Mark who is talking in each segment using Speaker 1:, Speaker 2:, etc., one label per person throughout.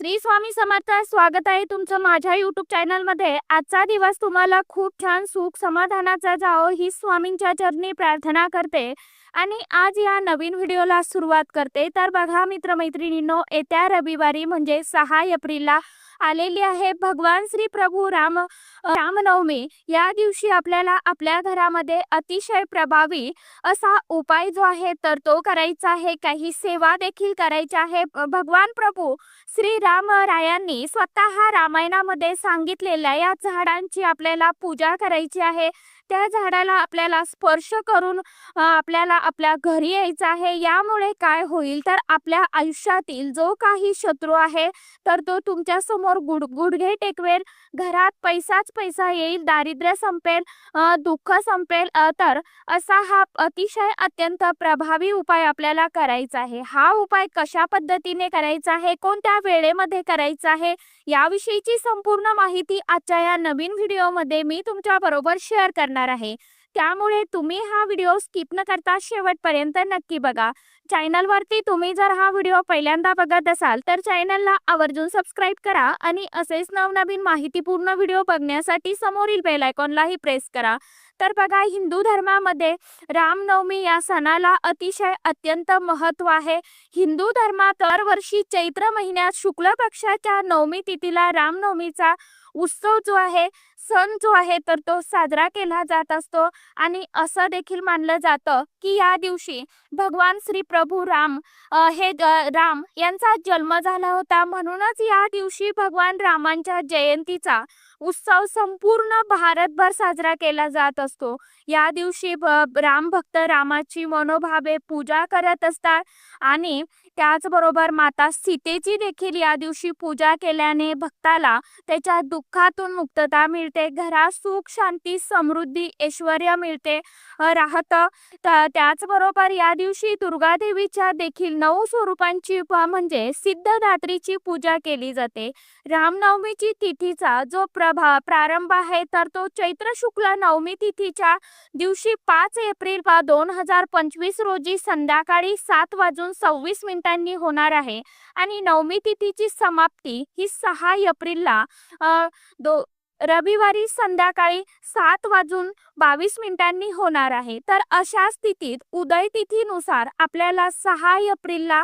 Speaker 1: श्री स्वामी समर्थ स्वागत आहे तुमचं माझ्या युट्यूब चॅनलमध्ये आजचा दिवस तुम्हाला खूप छान सुख समाधानाचा जाओ ही स्वामींच्या चरणी प्रार्थना करते. आणि आज या नवीन व्हिडिओला सुरुवात करते. तर बघा मित्रमैत्रिणींनो येत्या रविवारी म्हणजे सहा एप्रिलला आलेली आहे. भगवान श्री प्रभू राम रामनवमी. या दिवशी आपल्याला आपल्या घरामध्ये अतिशय प्रभावी असा उपाय जो आहे तर तो करायचा आहे. काही सेवा देखील करायची आहे. भगवान प्रभू श्री राम रायांनी स्वतः रामायणामध्ये सांगितलेल्या या झाडांची आपल्याला पूजा करायची आहे. त्या झाडाला आपल्याला स्पर्श करून आपल्याला आपल्या घरी यायचं आहे. यामुळे काय होईल तर आपल्या आयुष्यातील जो काही शत्रू आहे तर तो तुमच्यासमोर गुड गुडघे टेकवेल. घरात पैसाच पैसा येईल दारिद्र्य संपेल दुःख संपेल तर असा हा अतिशय अत्यंत प्रभावी उपाय आपल्याला करायचा आहे. हा उपाय कशा पद्धतीने करायचा आहे? कोणत्या वेळेमध्ये करायचा आहे? याविषयीची संपूर्ण माहिती आजच्या या नवीन व्हिडिओमध्ये मी तुमच्या बरोबर शेअर करणार आहे. त्यामुळे तुम्ही हा व्हिडिओ स्किप न करता शेवटपर्यंत नक्की बघा. चॅनलवरती तुम्ही जर हा व्हिडिओ पहिल्यांदा बघत असाल तर चॅनलला आवर्जून सबस्क्राईब करा आणि असेच नवनवीन माहितीपूर्ण व्हिडिओ बघण्यासाठी समोरील बेल आयकॉनलाही प्रेस करा. तर बघा हिंदू धर्मामध्ये रामनवमी या सणाला अतिशय अत्यंत महत्त्व आहे. हिंदू धर्मात दरवर्षी चैत्र महिन्यात शुक्ल पक्षाच्या नवमी तिथीला रामनवमीचा उत्सव जो आहे सण जो आहे तर तो साजरा केला जात असतो. आणि असं देखील मानलं जातं की या दिवशी भगवान श्री प्रभू राम हे राम यांचा जन्म झाला होता. म्हणूनच या दिवशी भगवान रामांच्या जयंतीचा उत्सव संपूर्ण भारतभर साजरा केला जात असतो. या दिवशी राम भक्त रामाची मनोभावे पूजा करत असतात. आणि त्याचबरोबर माता सीतेची देखील या दिवशी पूजा केल्याने भक्ताला त्याच्या दुःखातून मुक्तता मिळते. घरात सुख शांती समृद्धी ऐश्वर मिळते राहत. राहतं त्याचबरोबर या दिवशी दुर्गा देवीच्या देखील नऊ स्वरूपांची प- म्हणजे सिद्धदात्रीची पूजा केली जाते. रामनवमीची तिथीचा जो प्रभा प्रारंभ आहे तर तो चैत्र शुक्ल नवमी तिथीच्या दिवशी पाच एप्रिल दोन हजार पंचवीस रोजी संध्याकाळी सात वाजून सव्वीस मिनिटांनी होणार आहे. आणि नवमी तिथीची समाप्ती ही सहा एप्रिलला दो रविवारी संध्याकाळी सात वाजून बावीस मिनिटांनी होणार आहे. तर अशा स्थितीत उदय तिथीनुसार आपल्याला सहा एप्रिलला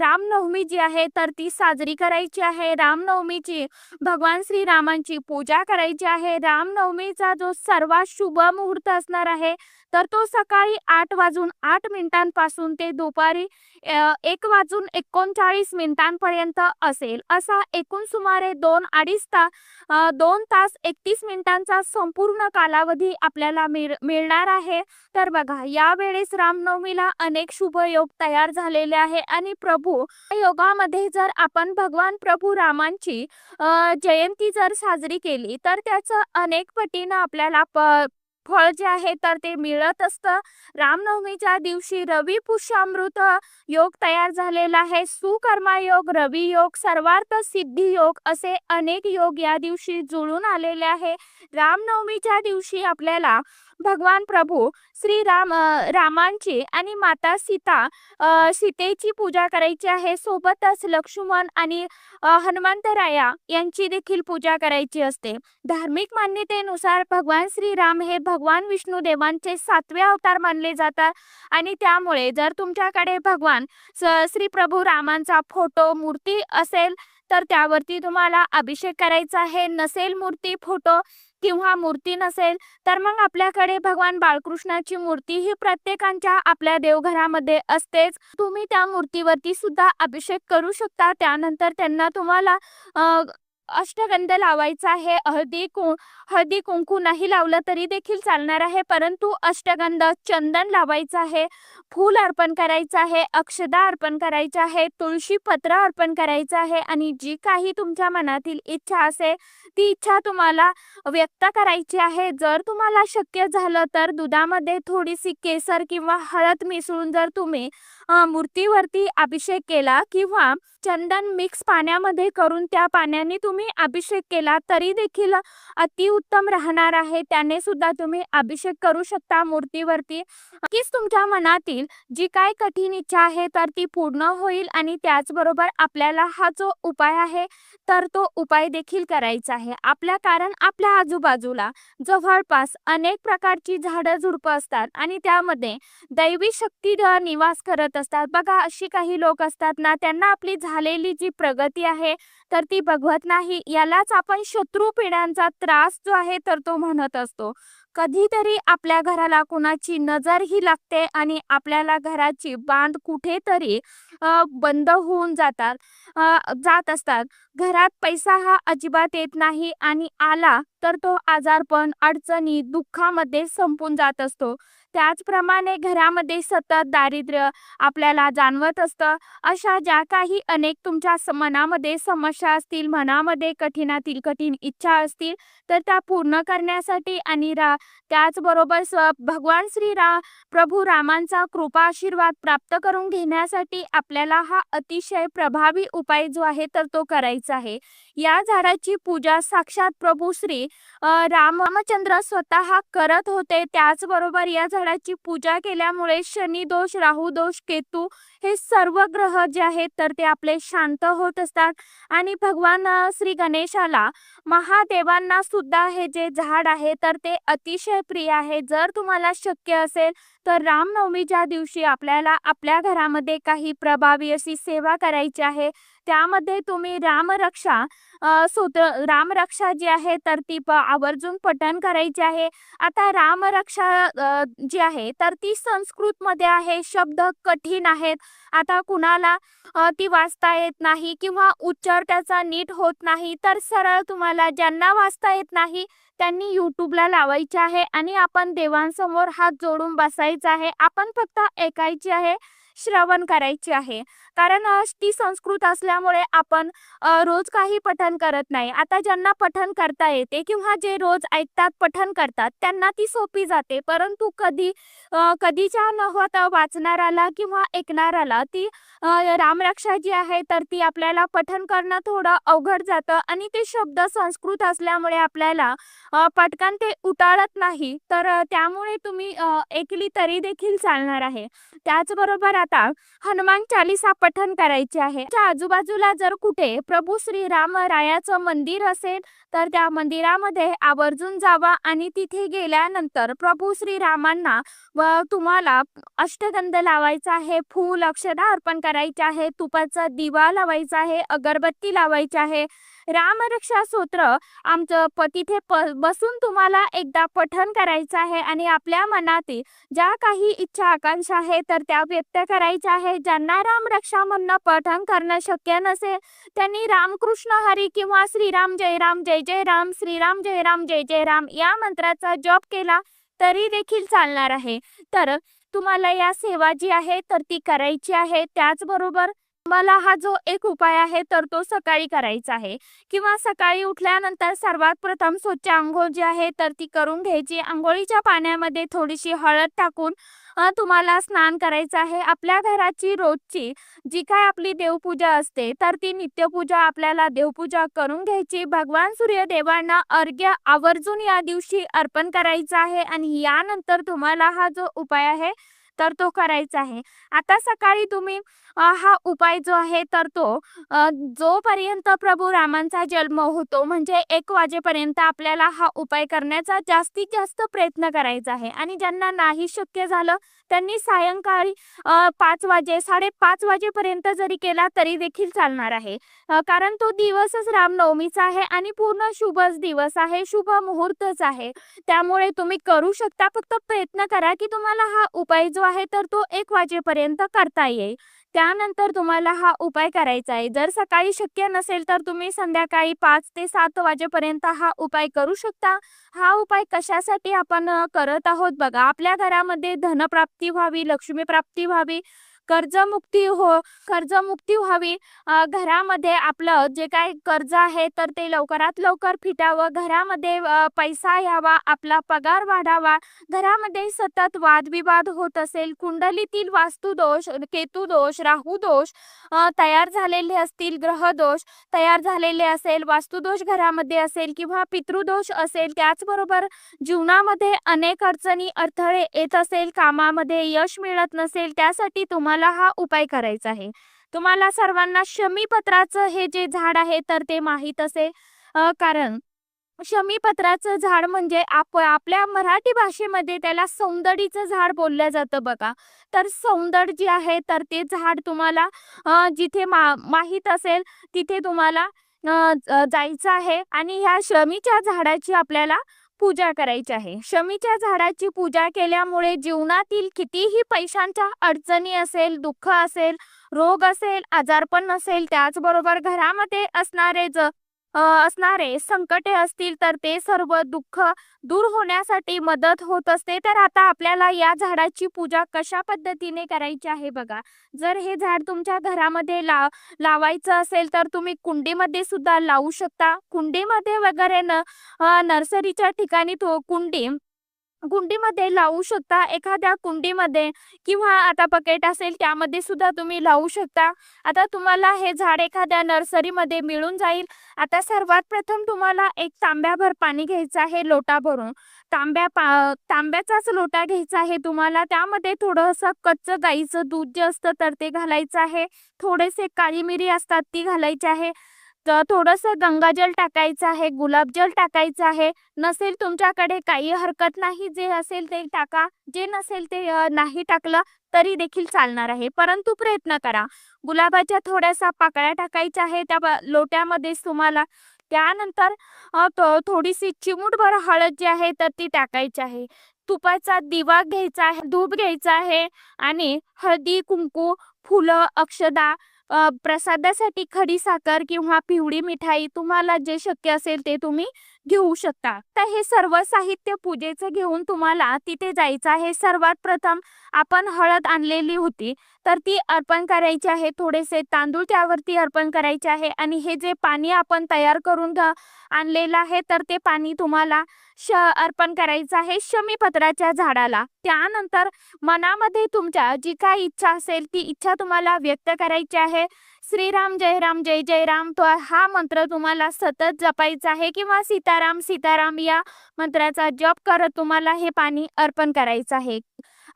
Speaker 1: रामनवमी जी आहे तर ती साजरी करायची आहे. रामनवमीची भगवान श्रीरामांची पूजा करायची आहे. रामनवमीचा जो सर्वात शुभ मुहूर्त असणार आहे तर तो सकाळी आठ वाजून आठ मिनिटांपासून ते दुपारी एक वाजून एकोणचाळीस मिनिटांपर्यंत असेल. असा एकूण सुमारे दोन अडीच तास दोन तास एकतीस मिनिटांचा संपूर्ण कालावधी आपल्याला मिळ मिळणार आहे. तर बघा यावेळेस रामनवमीला अनेक शुभ योग तयार झालेले आहे आणि प्रभू योगामध्ये जर आपण भगवान प्रभू रामांची जयंती जर साजरी केली तर त्याचं अनेक पटीनं आपल्याला प फळ जे आहे तर ते मिळत असतं. रामनवमीच्या दिवशी रवी पुष्यामृत योग तयार झालेला आहे. सुकर्मा योग रवी योग सर्वार्थ सिद्धी योग असे अनेक योग या दिवशी जुळून आलेले आहे. रामनवमीच्या दिवशी आपल्याला भगवान प्रभू श्री राम रामांची आणि माता सीता सीतेची पूजा करायची आहे. सोबतच लक्ष्मण आणि हनुमंतराया यांची देखील पूजा करायची असते. धार्मिक मान्यतेनुसार भगवान श्रीराम हे भगवान विष्णू देवांचे सातवे अवतार मानले जातात आणि त्यामुळे जर तुमच्याकडे भगवान स- श्री प्रभू रामांचा फोटो मूर्ती असेल तर त्यावरती तुम्हाला अभिषेक करायचा आहे. नसेल मूर्ती फोटो किंवा मूर्ती नसेल तर मग आपल्याकडे भगवान बाळकृष्णाची मूर्ती ही प्रत्येकांच्या आपल्या देवघरामध्ये असतेच. तुम्ही त्या मूर्तीवरती सुद्धा अभिषेक करू शकता. त्यानंतर त्यांना तुम्हाला अष्टगंध लावायचा आहे. हळदी कुं हळदी कुंकू नाही लावलं तरी देखील चालणार आहे. परंतु अष्टगंध चंदन लावायचं आहे. फूल अर्पण करायचं आहे. अक्षदा अर्पण करायचं आहे. तुळशी पत्र अर्पण करायचं आहे. आणि जी काही तुमच्या मनातील इच्छा असेल ती इच्छा तुम्हाला व्यक्त करायची आहे. जर तुम्हाला शक्य झालं तर दुधामध्ये थोडीशी केसर किंवा हळद मिसळून जर तुम्ही मूर्तीवरती अभिषेक केला किंवा चंदन मिक्स पाण्यामध्ये करून त्या पाण्याने तुम्ही तुम्ही अभिषेक केला तरी देखील अतिउत्तम राहणार आहे. त्याने सुद्धा तुम्ही अभिषेक करू शकता मूर्तीवरती. नक्कीच तुमच्या मनातील जी काय कठीण इच्छा आहे तर ती पूर्ण होईल आणि त्याचबरोबर आपल्याला हा जो उपाय आहे तर तो उपाय देखील करायचा आहे. आपल्या कारण आपल्या आजूबाजूला जवळपास अनेक प्रकारची झाडं झुडपं असतात आणि त्यामध्ये दैवी शक्ती निवास करत असतात. बघा अशी काही लोक असतात ना त्यांना आपली झालेली जी प्रगती आहे तर ती बघवत नाही यालाच आपण शत्रू पिढ्यांचा त्रास जो आहे तर तो म्हणत असतो. कधीतरी आपल्या घराला कुणाची नजर ही लागते आणि आपल्याला घराची बांध कुठेतरी बंद होऊन जातात जात असतात. घरात पैसा हा अजिबात येत नाही आणि आला तर तो आजारपण अडचणी दुःखामध्ये संपून जात असतो. त्याचप्रमाणे घरामध्ये सतत दारिद्र्य आपल्याला जाणवत असतं. अशा ज्या काही अनेक तुमच्या मनामध्ये समस्या असतील मनामध्ये कठीणातील कठीण इच्छा असतील तर त्या पूर्ण करण्यासाठी आणि रा त्याचबरोबर स भगवान श्री रा प्रभू रामांचा कृपा आशीर्वाद प्राप्त करून घेण्यासाठी आपल्याला हा अतिशय प्रभावी उपाय जो आहे तर तो करायचा. आहे. या झाडाची पूजा साक्षात प्रभू श्री रामचंद्र स्वतः करत होते. त्याचबरोबर या झाडाची पूजा केल्यामुळे शनी दोष राहू दोष केतू हे सर्व ग्रह जे आहेत तर ते आपले शांत होत असतात. आणि भगवान श्री गणेशाला महादेवांना सुद्धा हे जे झाड आहे तर ते अतिशय प्रिय आहे. जर तुम्हाला शक्य असेल तर रामनवमीच्या दिवशी आपल्याला आपल्या घरामध्ये काही प्रभावी अशी सेवा करायची आहे. त्यामध्ये तुम्ही रामरक्षा सूत्र रामरक्षा जी आहे तर ती प आवर्जून पठण करायची आहे. आता रामरक्षा जी आहे तर ती संस्कृतमध्ये आहे शब्द कठीण आहेत. आता कुणाला ती वाचता येत नाही किंवा उच्चार त्याचा नीट होत नाही तर सरळ तुम्हाला ज्यांना वाचता येत नाही त्यांनी यूट्यूबला लावायचे आहे आणि आपण देवांसमोर हात जोडून बसायचा आहे. आपण फक्त ऐकायची आहे श्रवण करायची आहे. कारण ती संस्कृत असल्यामुळे आपण रोज काही पठन करत नाही. आता ज्यांना पठन करता येते किंवा जे रोज ऐकतात पठन करतात त्यांना ती सोपी जाते. परंतु कधी कधीच्या न होता वाचणाऱ्याला किंवा ऐकणाऱ्याला ती रामरक्षा जी आहे तर ती आपल्याला पठन करणं थोडं अवघड जातं आणि ते शब्द संस्कृत असल्यामुळे आपल्याला पटकन ते उताळत नाही. तर त्यामुळे तुम्ही ऐकली तरी देखील चालणार आहे. त्याचबरोबर आता हनुमान चालीसा पठन करायचे आहे. आजूबाजूला जर कुठे प्रभू श्री राम रायाचं मंदिर असेल तर त्या मंदिरामध्ये आवर्जून जावा आणि तिथे गेल्यानंतर प्रभू श्री रामांना व तुम्हाला अष्टगंध लावायचा आहे फूल अक्षदा अर्पण करायचे आहे तुपाचा दिवा लावायचा आहे अगरबत्ती लावायची आहे रामरक्षा सूत्र आमचं प तिथे प बसून तुम्हाला एकदा पठन करायचं आहे आणि आपल्या मनातील ज्या काही इच्छा आकांक्षा आहे तर त्या व्यक्त करायच्या आहे. ज्यांना रामरक्षा म्हणणं पठन करणं शक्य नसेल त्यांनी रामकृष्ण हरी किंवा श्रीराम जय राम जय जय राम श्रीराम जय राम जय जय राम या मंत्राचा जप केला तरी देखील चालणार आहे. तर तुम्हाला या सेवा जी आहे तर ती करायची आहे. त्याचबरोबर मला हा जो एक उपाय आहे तर तो सकाळी करायचा आहे. किंवा सकाळी उठल्यानंतर सर्वात प्रथम स्वच्छ आंघोळ जी आहे तर ती करून घ्यायची. आंघोळीच्या पाण्यामध्ये थोडीशी हळद टाकून तुम्हाला स्नान करायचं आहे. आपल्या घराची रोजची जी काय आपली देवपूजा असते तर ती नित्यपूजा आपल्याला देवपूजा करून घ्यायची. भगवान सूर्यदेवांना अर्घ्य आवर्जून या दिवशी अर्पण करायचं आहे. आणि यानंतर तुम्हाला हा जो उपाय आहे तर तो करायचा आहे. आता सकाळी तुम्ही हा उपाय जो आहे तर तो जोपर्यंत प्रभू रामांचा जन्म होतो म्हणजे एक वाजेपर्यंत आपल्याला हा उपाय करण्याचा जास्तीत जास्त प्रयत्न करायचा आहे. आणि ज्यांना नाही शक्य झालं त्यांनी सायंकाळी पाच वाजे साडेपाच वाजेपर्यंत जरी केला तरी देखील चालणार आहे. कारण तो दिवसच रामनवमीचा आहे आणि पूर्ण शुभच दिवस आहे शुभ मुहूर्तच आहे. त्यामुळे तुम्ही करू शकता फक्त प्रयत्न करा की तुम्हाला हा उपाय जो आहे तर तो एक वाजेपर्यंत करता येईल. त्यानंतर तुम्हाला हा उपाय करायचा आहे. जर सकाळी शक्य नसेल तर तुम्ही संध्याकाळी पाच ते सात वाजेपर्यंत हा उपाय करू शकता. हा उपाय कशासाठी आपण करत आहोत बघा. आपल्या घरामध्ये धनप्राप्ती व्हावी लक्ष्मी प्राप्ती व्हावी कर्जमुक्ती हो कर्जमुक्ती व्हावी. घरामध्ये आपलं जे काय कर्ज आहे तर ते लवकरात लवकर फिटावं. घरामध्ये पैसा यावा आपला पगार वाढावा. घरामध्ये सतत वादविवाद होत असेल कुंडलीतील वास्तुदोष केतुदोष राहुदोष तयार झालेले असतील ग्रहदोष तयार झालेले असेल वास्तुदोष घरामध्ये असेल किंवा पितृदोष असेल त्याचबरोबर जीवनामध्ये अनेक अडचणी अडथळे येत असेल कामामध्ये यश मिळत नसेल त्यासाठी तुम्हाला हा उपाय करायचा आहे. तुम्हाला सर्वांना शमीपत्राचं हे जे झाड आहे तर ते माहीत असेल कारण शमीपत्राचं झाड म्हणजे आप आपल्या मराठी भाषेमध्ये त्याला सौंदडीचं झाड बोललं जातं बघा. तर सौंदर्य जे आहे तर ते झाड तुम्हाला जिथे मा माहीत असेल तिथे तुम्हाला जायचं आहे. आणि ह्या शमीच्या झाडाची आपल्याला पूजा करायची आहे. शमीच्या झाडाची पूजा केल्यामुळे जीवनातील कितीही पैशांच्या अडचणी असेल दुःख असेल रोग असेल आजारपण असेल त्याचबरोबर घरामध्ये असणारे ज असणारे संकटे असतील तर ते सर्व दुःख दूर होण्यासाठी मदत होत असते. तर आता आपल्याला या झाडाची पूजा कशा पद्धतीने करायची आहे बघा. जर हे झाड तुमच्या घरामध्ये ला लावायचं असेल तर तुम्ही कुंडीमध्ये सुद्धा लावू शकता. कुंडीमध्ये वगैरे न नर्सरीच्या ठिकाणी तो कुंडी कुंडीमध्ये लावू शकता एखाद्या कुंडीमध्ये किंवा आता बकेट असेल त्यामध्ये सुद्धा तुम्ही लावू शकता. आता तुम्हाला हे झाड एखाद्या नर्सरीमध्ये मिळून जाईल. आता सर्वात प्रथम तुम्हाला एक तांब्याभर पाणी घ्यायचं आहे लोटा भरून तांब्या पा तांब्याचाच लोटा घ्यायचा आहे तुम्हाला. त्यामध्ये थोडंसं कच्चं गाईचं दूध जे असतं तर ते घालायचं आहे. थोडेसे काळी मिरी असतात ती घालायची आहे. तर थोडंसं गंगाजल टाकायचं आहे गुलाबजल टाकायचं आहे. नसेल तुमच्याकडे काही हरकत नाही जे असेल ते टाका. जे नसेल ते नाही टाकलं तरी देखील चालणार आहे. परंतु प्रयत्न करा. गुलाबाच्या थोड्याशा पाकळ्या टाकायच्या आहे त्या लोट्यामध्ये लोट्यामध्येच तुम्हाला. त्यानंतर थोडीशी चिमूटभर हळद जी आहे तर ती टाकायची आहे. तुपाचा दिवा घ्यायचा आहे धूप घ्यायचा आहे. आणि हळदी कुंकू फुलं अक्षदा प्रसादासाठी खडी साखर किंवा पिवळी मिठाई तुम्हाला जे शक्य असेल ते तुम्ही घेऊ शकता. तर हे सर्व साहित्य पूजेचं घेऊन तुम्हाला तिथे जायचं आहे. सर्वात प्रथम आपण हळद आणलेली होती. तर ती अर्पण करायची आहे. थोडेसे तांदूळ त्यावरती अर्पण करायचे आहे. आणि हे जे पाणी आपण तयार करून घ- आणलेलं आहे तर ते पाणी तुम्हाला अर्पण करायचं आहे शमीपत्राच्या झाडाला. त्यानंतर मनामध्ये तुमच्या जी काय इच्छा असेल ती इच्छा तुम्हाला व्यक्त करायची आहे. श्रीराम जय राम जय जय राम तो हा मंत्र तुम्हाला सतत जपायचा आहे किंवा सीताराम सीताराम या मंत्राचा जप करत तुम्हाला हे पाणी अर्पण करायचं आहे.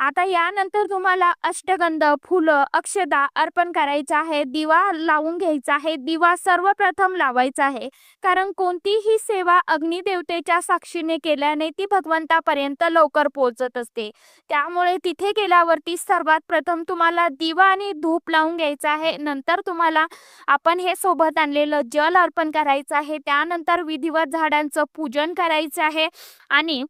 Speaker 1: आता यानंतर तुम्हाला अष्टगंध फुलं अक्षदा अर्पण करायचं आहे. दिवा लावून घ्यायचा आहे. दिवा सर्वप्रथम लावायचा आहे. कारण कोणतीही सेवा अग्निदेवतेच्या साक्षीने केल्याने ती भगवंतापर्यंत लवकर पोहोचत असते. त्यामुळे तिथे गेल्यावरती सर्वात प्रथम तुम्हाला दिवा आणि धूप लावून घ्यायचा आहे. नंतर तुम्हाला आपण हे सोबत आणलेलं जल अर्पण करायचं आहे. त्यानंतर विधिवत झाडांचं पूजन करायचं आहे. आणि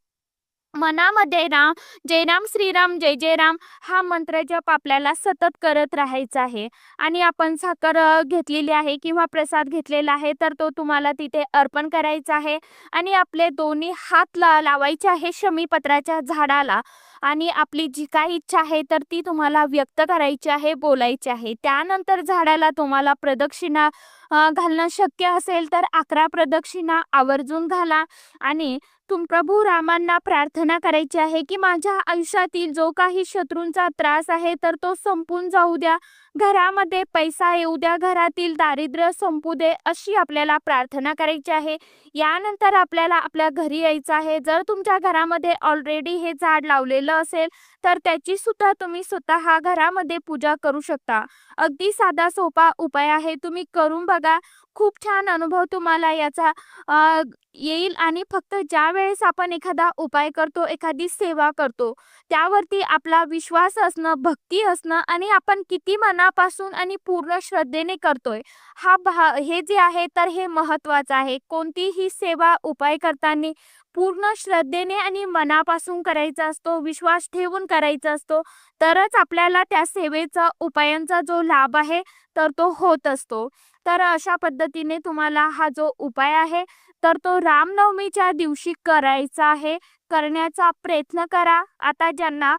Speaker 1: मनामध्ये राम जय राम श्रीराम जय जय राम हा मंत्र जप आपल्याला सतत करत राहायचा आहे. आणि आपण साखर घेतलेली आहे किंवा प्रसाद घेतलेला आहे तर तो तुम्हाला तिथे अर्पण करायचा आहे. आणि आपले दोन्ही हात ला लावायचे आहे शमीपत्राच्या झाडाला. आणि आपली जी काही इच्छा आहे तर ती तुम्हाला व्यक्त करायची आहे बोलायची आहे. त्यानंतर झाडाला तुम्हाला प्रदक्षिणा घालणं शक्य असेल तर अकरा प्रदक्षिणा आवर्जून घाला. आणि तुम प्रभू रामांना प्रार्थना करायची आहे की माझ्या आयुष्यातील जो काही शत्रूंचा त्रास आहे तर तो संपून जाऊ द्या. घरामध्ये पैसा येऊ द्या घरातील दारिद्र्य संपू दे अशी आपल्याला प्रार्थना करायची आहे. यानंतर आपल्याला आपल्या घरी यायचं आहे. जर तुमच्या घरामध्ये ऑलरेडी हे झाड लावलेलं असेल तर त्याची सुद्धा तुम्ही स्वतः घरामध्ये पूजा करू शकता. अगदी साधा सोपा उपाय आहे. तुम्ही करून बघा. खूप छान अनुभव तुम्हाला याचा येईल आणि फक्त ज्या वेळेस आपण एखादा उपाय करतो एखादी सेवा करतो त्यावरती आपला विश्वास असणं भक्ती असणं आणि आपण किती मनापासून आणि पूर्ण श्रद्धेने करतोय. हा भा हे जे आहे तर हे महत्वाचं आहे. कोणतीही सेवा उपाय करताना पूर्ण श्रद्धेने आणि मनापासून करायचा असतो विश्वास ठेवून करायचा असतो तरच आपल्याला त्या सेवेचा उपायांचा जो लाभ आहे तर तो होत असतो. तर अशा पद्धतीने तुम्हाला हा जो उपाय आहे तर तो रामनवमीच्या दिवशी करायचा आहे. करण्याचा प्रयत्न करा. आता ज्यांना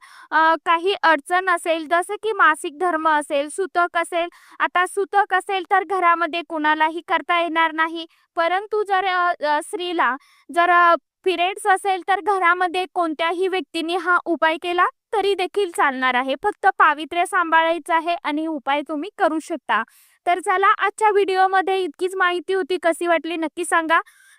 Speaker 1: काही अडचण असेल जसं की मासिक धर्म असेल सुतक असेल आता सुतक असेल तर घरामध्ये कुणालाही करता येणार नाही. परंतु जर स्त्रीला जर पिरियड्स असेल तर घरामध्ये कोणत्याही व्यक्तीने हा उपाय केला तरी देखील चालणार आहे. फक्त पावित्र्य सांभाळायचं आहे आणि उपाय तुम्ही करू शकता. तर चला आजच्या व्हिडिओमध्ये इतकीच माहिती होती. कशी वाटली नक्की सांगा.